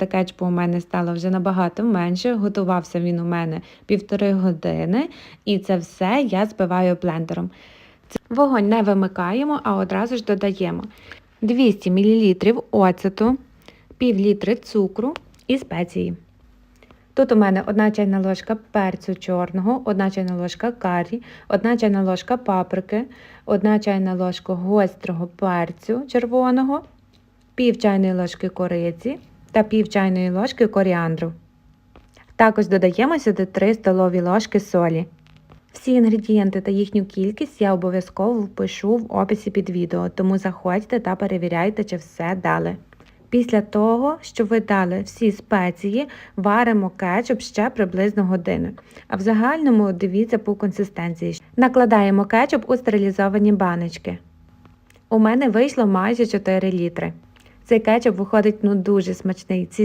та кетчупу у мене стало вже набагато менше. Готувався він у мене півтори години, і це все я збиваю блендером. Вогонь не вимикаємо, а одразу ж додаємо 200 мл оцету, пів літри цукру і спеції. Тут у мене одна чайна ложка перцю чорного, одна чайна ложка карі, одна чайна ложка паприки, одна чайна ложка гострого перцю червоного, пів чайної ложки кориці та пів чайної ложки коріандру. Також додаємо сюди 3 столові ложки солі. Всі інгредієнти та їхню кількість я обов'язково впишу в описі під відео, тому заходьте та перевіряйте, чи все дали. Після того, що ви дали всі спеції, варимо кетчуп ще приблизно годину. А в загальному дивіться по консистенції. Накладаємо кетчуп у стерилізовані баночки. У мене вийшло майже 4 літри. Цей кетчуп виходить ну дуже смачний. Ці